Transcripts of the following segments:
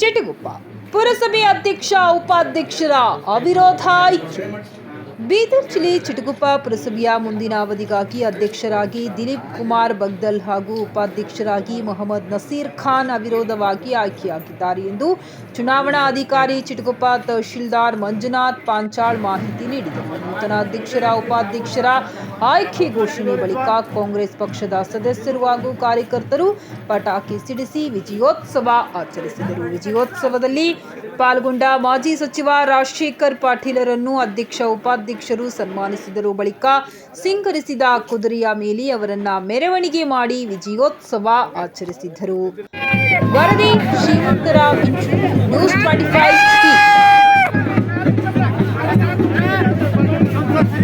ಚಿಟಗುಪ್ಪ, ಪುರಸಭೆ ಅಧ್ಯಕ್ಷ, ಉಪಾಧ್ಯಕ್ಷರ ಅವಿರೋಧ ಆಯ್ಕೆ ಬೀದರ್ ಜಿಲ್ಲೆ ಚಿಟಗುಪ್ಪ ಪುರಸಭೆಯ ಮುಂದಿನ ಅವಧಿಗಾಗಿ ಅಧ್ಯಕ್ಷರಾಗಿ ದಿಲೀಪ್ ಕುಮಾರ್ ಬಗ್ದಲ್ ಹಾಗೂ ಉಪಾಧ್ಯಕ್ಷರಾಗಿ ಮೊಹಮ್ಮದ್ ನಸೀರ್ ಖಾನ್ ಅವಿರೋಧವಾಗಿ ಆಯ್ಕೆಯಾಗಿದ್ದಾರೆ ಎಂದು ಚುನಾವಣಾ ಅಧಿಕಾರಿ ಚಿಟಗುಪ್ಪ ತಹಶೀಲ್ದಾರ್ ಮಂಜುನಾಥ್ ಪಾಂಚಾಳ್ ಮಾಹಿತಿ ನೀಡಿದರು. ನೂತನ ಅಧ್ಯಕ್ಷರ, ಉಪಾಧ್ಯಕ್ಷರ ಆಯ್ಕೆ ಘೋಷಣೆ ಬಳಿಕ ಕಾಂಗ್ರೆಸ್ ಪಕ್ಷದ ಸದಸ್ಯರು ಹಾಗೂ ಕಾರ್ಯಕರ್ತರು ಪಟಾಕಿ ಸಿಡಿಸಿ ವಿಜಯೋತ್ಸವ ಆಚರಿಸಿದರು. ವಿಜಯೋತ್ಸವದಲ್ಲಿ ಪಾಲ್ಗೊಂಡ ಮಾಜಿ ಸಚಿವ ರಾಜಶೇಖರ್ ಪಾಟೀಲರನ್ನು ಅಧ್ಯಕ್ಷ, ಉಪಾಧ್ಯಕ್ಷರು ಸನ್ಮಾನಿಸಿದರು. ಬಳಿಕ ಸಿಂಗರಿಸಿದ ಕುದುರೆಯ ಮೇಲೆ ಅವರನ್ನ ಮೆರವಣಿಗೆ ಮಾಡಿ ವಿಜಯೋತ್ಸವ ಆಚರಿಸಿದರು ವರದಿ, ಶ್ರೀಮಂತರ ನ್ಯೂಸ್ ಟ್ವೆಂಟಿ ಫೈವ್.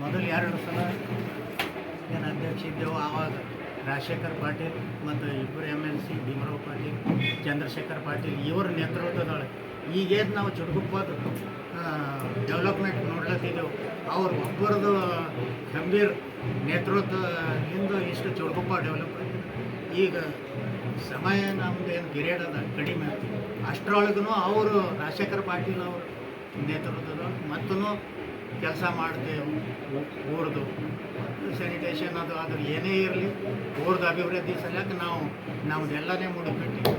ಮೊದಲು ಎರಡು ಸಲ ಏನು ಅಧ್ಯಕ್ಷ ಇದ್ದೆವು ಆವಾಗ ರಾಜಶೇಖರ್ ಪಾಟೀಲ್ ಮತ್ತು ಇಬ್ಬರು M L C Bhimrao Patil, Chandrashekar Patil ಇವರ ನೇತೃತ್ವದೊಳಗೆ ಈಗೇನು ನಾವು ಚುಟುಕುಪ್ಪದು ಡೆವಲಪ್ಮೆಂಟ್ ನೋಡ್ಲತ್ತಿದ್ದೆವು. ಅವ್ರ ಒಬ್ಬರದು ಗಂಭೀರ್ ನೇತೃತ್ವದಿಂದ ಇಷ್ಟು ಚುಟುಕುಪ್ಪ ಡೆವಲಪ್ ಆಗಿದೆ. ಈಗ ಸಮಯ ನಮ್ದು ಏನು ಪಿರಿಯಡ್ ಅದ ಕಡಿಮೆ ಅಷ್ಟರೊಳಗೂ ಅವರು ರಾಜಶೇಖರ್ ಪಾಟೀಲ್ ಅವರು ನೇತೃತ್ವದೊಳಗೆ ಮತ್ತೂ ಕೆಲಸ ಮಾಡ್ತೇವೆ ಊರ್ದು ಸ್ಯಾನಿಟೇಷನ್ ಅದು ಅದ್ರಲ್ಲಿ ಏನೇ ಇರಲಿ ಊರ್ದು ಅಭಿವೃದ್ಧಿ ಸಲಕ್ಕೆ ನಾವು, ನಮ್ದೆಲ್ಲನೇ ಮುಡಿಪಿಟ್ಟು